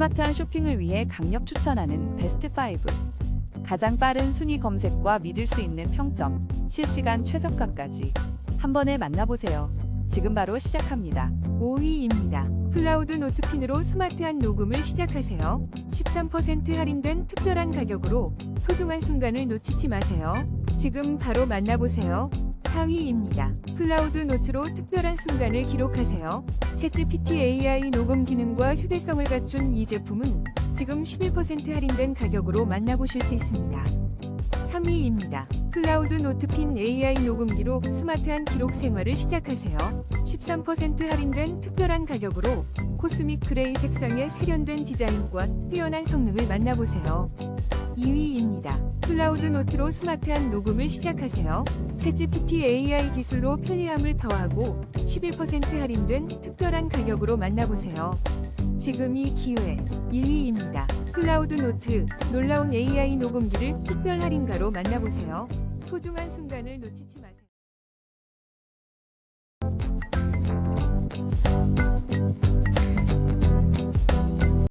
스마트한 쇼핑을 위해 강력 추천하는 베스트 5. 가장 빠른 순위 검색과 믿을 수 있는 평점, 실시간 최저가까지 한 번에 만나보세요. 지금 바로 시작합니다. 5위입니다. 클라우드 노트핀으로 스마트한 녹음을 시작하세요. 13% 할인된 특별한 가격으로 소중한 순간을 놓치지 마세요. 지금 바로 만나보세요. 4위입니다. 클라우드 노트로 특별한 순간을 기록하세요. 챗GPT AI 녹음 기능과 휴대성을 갖춘 이 제품은 지금 11% 할인된 가격으로 만나보실 수 있습니다. 3위입니다. 클라우드 노트핀 AI 녹음기로 스마트한 기록 생활을 시작하세요. 13% 할인된 특별한 가격으로 코스믹 그레이 색상의 세련된 디자인과 뛰어난 성능을 만나보세요. 2위입니다. 클라우드 노트로 스마트한 녹음을 시작하세요. 챗GPT AI 기술로 편리함을 더하고 11% 할인된 특별한 가격으로 만나보세요. 지금 이 기회 1위입니다. 클라우드 노트 놀라운 AI 녹음기를 특별 할인가로 만나보세요. 소중한 순간을 놓치지 마세요.